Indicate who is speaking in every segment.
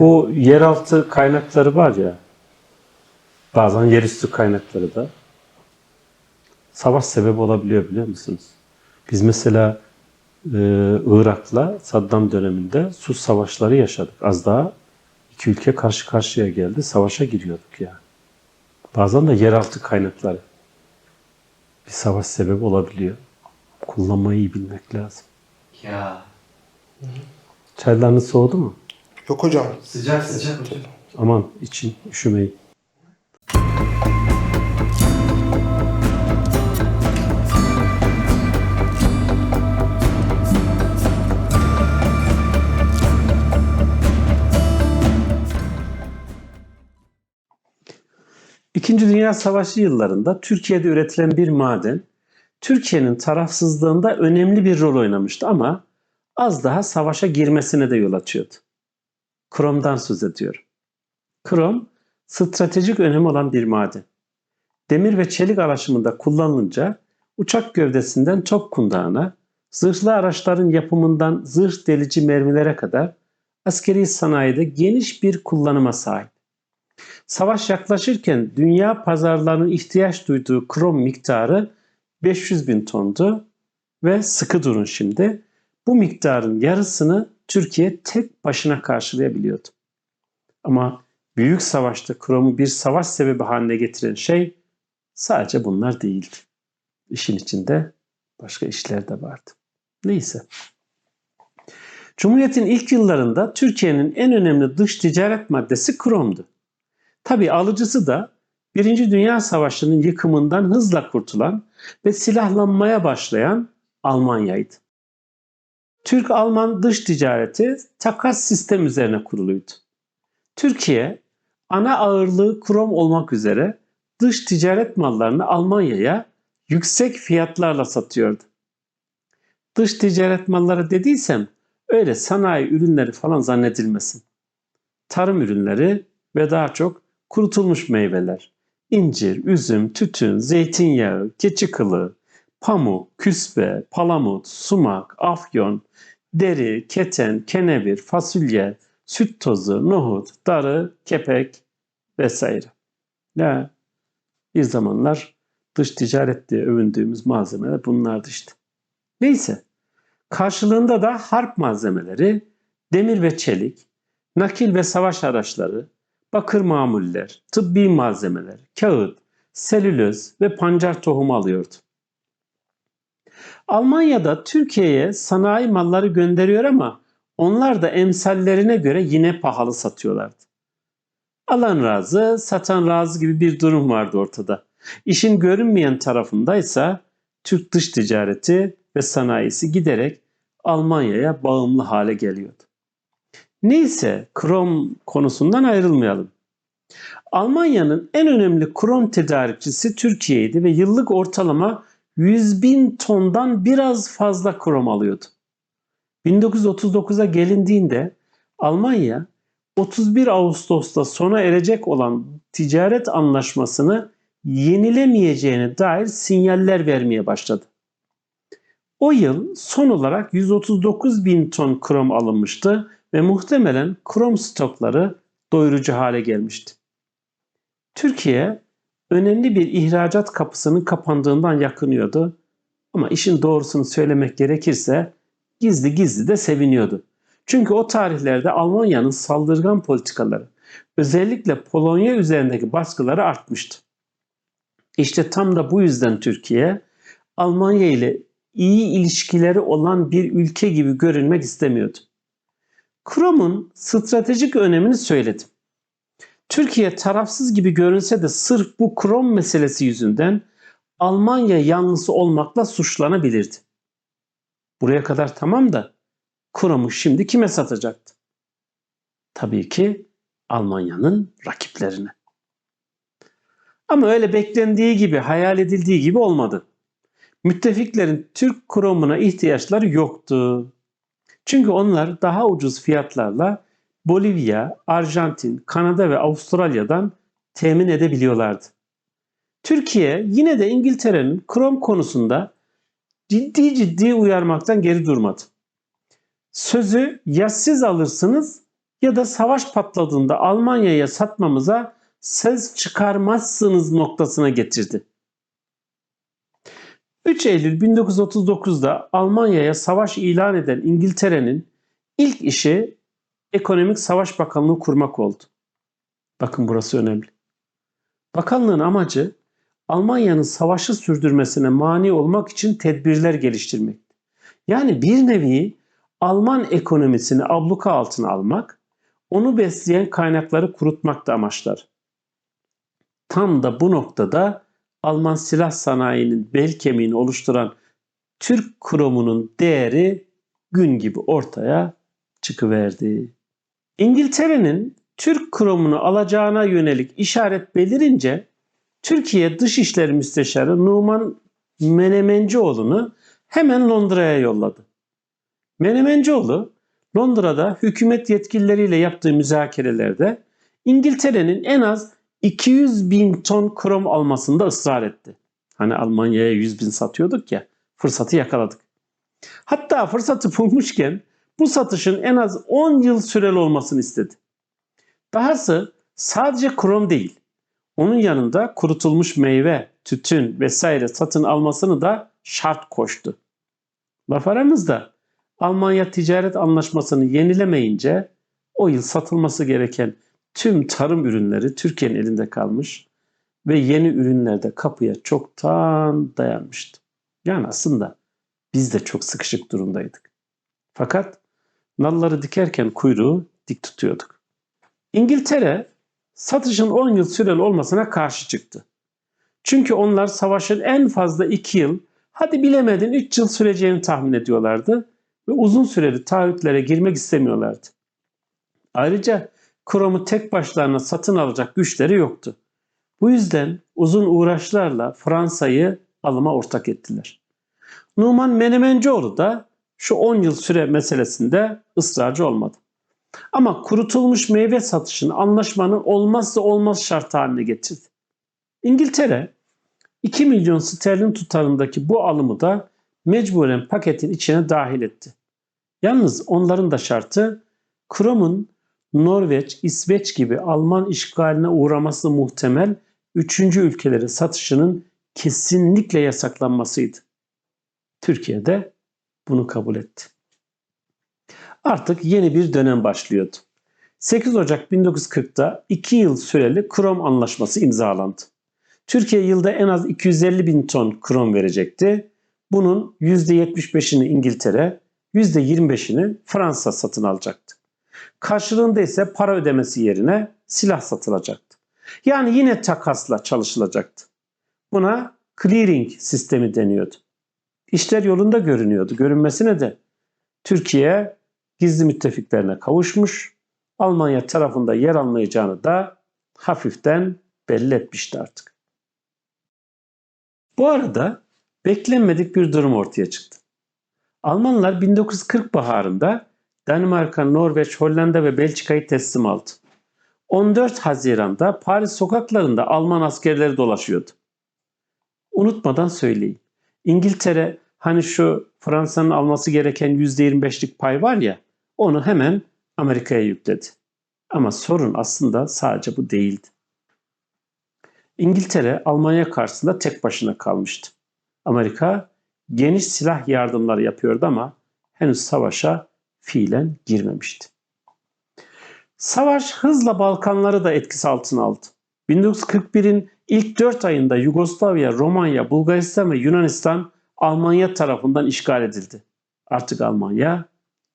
Speaker 1: Bu yeraltı kaynakları var ya, bazen yerüstü kaynakları da savaş sebebi olabiliyor biliyor musunuz? Biz mesela e, Irak'la Saddam döneminde sus savaşları yaşadık. Az daha iki ülke karşı karşıya geldi. Savaşa giriyorduk ya. Bazen de yeraltı kaynakları bir savaş sebebi olabiliyor. Kullanmayı iyi bilmek lazım.
Speaker 2: Ya
Speaker 1: Çaylarınız soğudu mu?
Speaker 3: Yok hocam.
Speaker 2: sıcak sıcak hocam.
Speaker 1: Aman için üşümeyin. İkinci Dünya Savaşı yıllarında Türkiye'de üretilen bir maden Türkiye'nin tarafsızlığında önemli bir rol oynamıştı ama az daha savaşa girmesine de yol açıyordu. Krom'dan söz ediyorum. Krom, stratejik önemi olan bir maden. Demir ve çelik alaşımında kullanılınca uçak gövdesinden top kundağına, zırhlı araçların yapımından zırh delici mermilere kadar askeri sanayide geniş bir kullanıma sahip. Savaş yaklaşırken dünya pazarlarının ihtiyaç duyduğu krom miktarı 500 bin tondu ve sıkı durun şimdi bu miktarın yarısını Türkiye tek başına karşılayabiliyordu. Ama büyük savaşta kromu bir savaş sebebi haline getiren şey sadece bunlar değildi. İşin içinde başka işler de vardı. Neyse. Cumhuriyet'in ilk yıllarında Türkiye'nin en önemli dış ticaret maddesi kromdu. Tabi alıcısı da Birinci Dünya Savaşı'nın yıkımından hızla kurtulan ve silahlanmaya başlayan Almanya'ydı. Türk-Alman dış ticareti takas sistem üzerine kuruluydu. Türkiye ana ağırlığı krom olmak üzere dış ticaret mallarını Almanya'ya yüksek fiyatlarla satıyordu. Dış ticaret malları dediysem öyle sanayi ürünleri falan zannedilmesin. Tarım ürünleri ve daha çok kurutulmuş meyveler, incir, üzüm, tütün, zeytinyağı, keçi kılı, pamuk, küspe, palamut, sumak, afyon, deri, keten, kenevir, fasulye, süt tozu, nohut, darı, kepek vesaire. Ya bir zamanlar dış ticaret diye övündüğümüz malzemeler bunlardı işte. Neyse. Karşılığında da harp malzemeleri, demir ve çelik, nakil ve savaş araçları, bakır mamuller, tıbbi malzemeler, kağıt, selüloz ve pancar tohumu alıyordu. Almanya'da Türkiye'ye sanayi malları gönderiyor ama onlar da emsallerine göre yine pahalı satıyorlardı. Alan razı, satan razı gibi bir durum vardı ortada. İşin görünmeyen tarafındaysa Türk dış ticareti ve sanayisi giderek Almanya'ya bağımlı hale geliyordu. Neyse krom konusundan ayrılmayalım. Almanya'nın en önemli krom tedarikçisi Türkiye'ydi ve yıllık ortalama 100 bin tondan biraz fazla krom alıyordu. 1939'a gelindiğinde Almanya 31 Ağustos'ta sona erecek olan ticaret anlaşmasını yenilemeyeceğine dair sinyaller vermeye başladı. O yıl son olarak 139 bin ton krom alınmıştı ve muhtemelen krom stokları doyurucu hale gelmişti. Türkiye önemli bir ihracat kapısının kapandığından yakınıyordu. Ama işin doğrusunu söylemek gerekirse gizli gizli de seviniyordu. Çünkü o tarihlerde Almanya'nın saldırgan politikaları, özellikle Polonya üzerindeki baskıları artmıştı. İşte tam da bu yüzden Türkiye, Almanya ile iyi ilişkileri olan bir ülke gibi görünmek istemiyordu. Krom'un stratejik önemini söyledim. Türkiye tarafsız gibi görünse de sırf bu krom meselesi yüzünden Almanya yanlısı olmakla suçlanabilirdi. Buraya kadar tamam da kromu şimdi kime satacaktı? Tabii ki Almanya'nın rakiplerine. Ama öyle beklendiği gibi, hayal edildiği gibi olmadı. Müttefiklerin Türk kromuna ihtiyaçları yoktu. Çünkü onlar daha ucuz fiyatlarla Bolivya, Arjantin, Kanada ve Avustralya'dan temin edebiliyorlardı. Türkiye yine de İngiltere'nin krom konusunda ciddi ciddi uyarmaktan geri durmadı. Sözü ya siz alırsınız ya da savaş patladığında Almanya'ya satmamıza ses çıkarmazsınız noktasına getirdi. 3 Eylül 1939'da Almanya'ya savaş ilan eden İngiltere'nin ilk işi Ekonomik Savaş Bakanlığı kurmak oldu. Bakın burası önemli. Bakanlığın amacı Almanya'nın savaşı sürdürmesine mani olmak için tedbirler geliştirmek. Yani bir nevi Alman ekonomisini abluka altına almak, onu besleyen kaynakları kurutmak da amaçlar. Tam da bu noktada Alman silah sanayinin bel kemiğini oluşturan Türk kromunun değeri gün gibi ortaya çıkıverdi. İngiltere'nin Türk kromunu alacağına yönelik işaret belirince Türkiye Dışişleri Müsteşarı Numan Menemencioğlu'nu hemen Londra'ya yolladı. Menemencioğlu Londra'da hükümet yetkilileriyle yaptığı müzakerelerde İngiltere'nin en az 200 bin ton krom almasında ısrar etti. Hani Almanya'ya 100 bin satıyorduk ya fırsatı yakaladık. Hatta fırsatı bulmuşken bu satışın en az 10 yıl süreli olmasını istedi. Dahası sadece krom değil, onun yanında kurutulmuş meyve, tütün vesaire satın almasını da şart koştu. Laf aramızda Almanya ticaret anlaşmasını yenilemeyince o yıl satılması gereken tüm tarım ürünleri Türkiye'nin elinde kalmış ve yeni ürünler de kapıya çoktan dayanmıştı. Yani aslında biz de çok sıkışık durumdaydık. Fakat nalları dikerken kuyruğu dik tutuyorduk. İngiltere satışın 10 yıl süreli olmasına karşı çıktı. Çünkü onlar savaşın en fazla 2 yıl, hadi bilemedin 3 yıl süreceğini tahmin ediyorlardı ve uzun süreli taahhütlere girmek istemiyorlardı. Ayrıca kromu tek başlarına satın alacak güçleri yoktu. Bu yüzden uzun uğraşlarla Fransa'yı alıma ortak ettiler. Numan Menemencioğlu da şu 10 yıl süre meselesinde ısrarcı olmadı. Ama kurutulmuş meyve satışını anlaşmanın olmazsa olmaz şartı haline getirdi. İngiltere 2 milyon sterlin tutarındaki bu alımı da mecburen paketin içine dahil etti. Yalnız onların da şartı kromun Norveç, İsveç gibi Alman işgaline uğraması muhtemel üçüncü ülkelere satışının kesinlikle yasaklanmasıydı. Türkiye de bunu kabul etti. Artık yeni bir dönem başlıyordu. 8 Ocak 1940'da 2 yıl süreli krom anlaşması imzalandı. Türkiye yılda en az 250 bin ton krom verecekti. Bunun %75'ini İngiltere, %25'ini Fransa satın alacaktı. Karşılığında ise para ödemesi yerine silah satılacaktı. Yani yine takasla çalışılacaktı. Buna clearing sistemi deniyordu. İşler yolunda görünüyordu. Görünmesine de Türkiye gizli müttefiklerine kavuşmuş, Almanya tarafında yer almayacağını da hafiften belli etmişti artık. Bu arada beklenmedik bir durum ortaya çıktı. Almanlar 1940 baharında Danimarka, Norveç, Hollanda ve Belçika'yı teslim aldı. 14 Haziran'da Paris sokaklarında Alman askerleri dolaşıyordu. Unutmadan söyleyeyim. İngiltere hani şu Fransa'nın alması gereken %25'lik pay var ya onu hemen Amerika'ya yükledi. Ama sorun aslında sadece bu değildi. İngiltere Almanya karşısında tek başına kalmıştı. Amerika geniş silah yardımları yapıyordu ama henüz savaşa fiilen girmemişti. Savaş hızla Balkanları da etkisi altına aldı. 1941'in ilk 4 ayında Yugoslavya, Romanya, Bulgaristan ve Yunanistan Almanya tarafından işgal edildi. Artık Almanya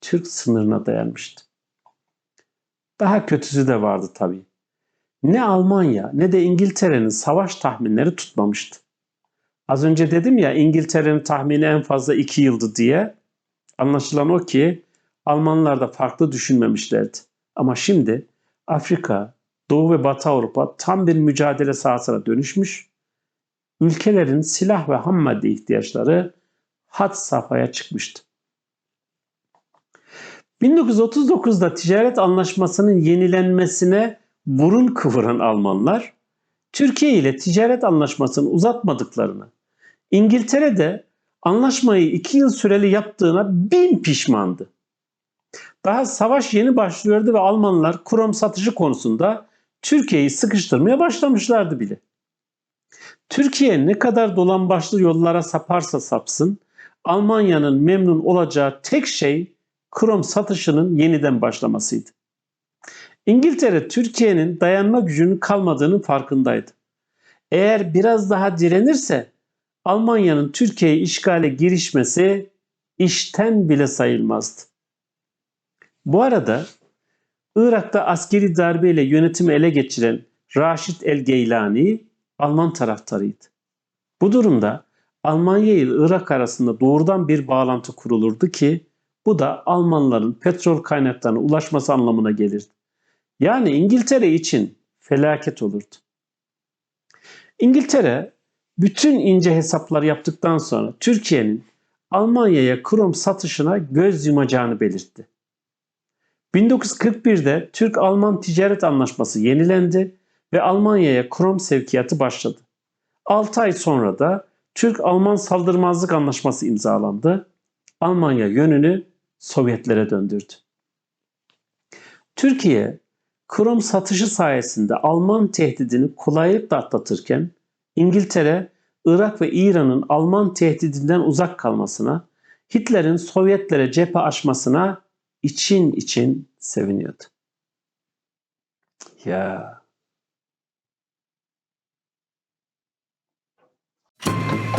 Speaker 1: Türk sınırına dayanmıştı. Daha kötüsü de vardı tabii. Ne Almanya ne de İngiltere'nin savaş tahminleri tutmamıştı. Az önce dedim ya İngiltere'nin tahmini en fazla 2 yıldı diye. Anlaşılan o ki Almanlar da farklı düşünmemişlerdi. Ama şimdi Afrika, Doğu ve Batı Avrupa tam bir mücadele sahasına dönüşmüş. Ülkelerin silah ve ham madde ihtiyaçları had safhaya çıkmıştı. 1939'da ticaret anlaşmasının yenilenmesine burun kıvıran Almanlar, Türkiye ile ticaret anlaşmasını uzatmadıklarını, İngiltere de anlaşmayı iki yıl süreli yaptığına bin pişmandı. Daha savaş yeni başlıyordu ve Almanlar krom satışı konusunda Türkiye'yi sıkıştırmaya başlamışlardı bile. Türkiye ne kadar dolambaçlı yollara saparsa sapsın, Almanya'nın memnun olacağı tek şey krom satışının yeniden başlamasıydı. İngiltere Türkiye'nin dayanma gücünün kalmadığının farkındaydı. Eğer biraz daha direnirse Almanya'nın Türkiye'yi işgale girişmesi işten bile sayılmazdı. Bu arada Irak'ta askeri darbeyle yönetimi ele geçiren Raşid El Geylani Alman taraftarıydı. Bu durumda Almanya ile Irak arasında doğrudan bir bağlantı kurulurdu ki bu da Almanların petrol kaynaklarına ulaşması anlamına gelirdi. Yani İngiltere için felaket olurdu. İngiltere bütün ince hesaplar yaptıktan sonra Türkiye'nin Almanya'ya krom satışına göz yumacağını belirtti. 1941'de Türk-Alman Ticaret Anlaşması yenilendi ve Almanya'ya krom sevkiyatı başladı. 6 ay sonra da Türk-Alman Saldırmazlık Anlaşması imzalandı. Almanya yönünü Sovyetlere döndürdü. Türkiye, krom satışı sayesinde Alman tehdidini kolaylıkla atlatırken İngiltere, Irak ve İran'ın Alman tehdidinden uzak kalmasına, Hitler'in Sovyetlere cephe açmasına için için seviniyordu. Ya thank you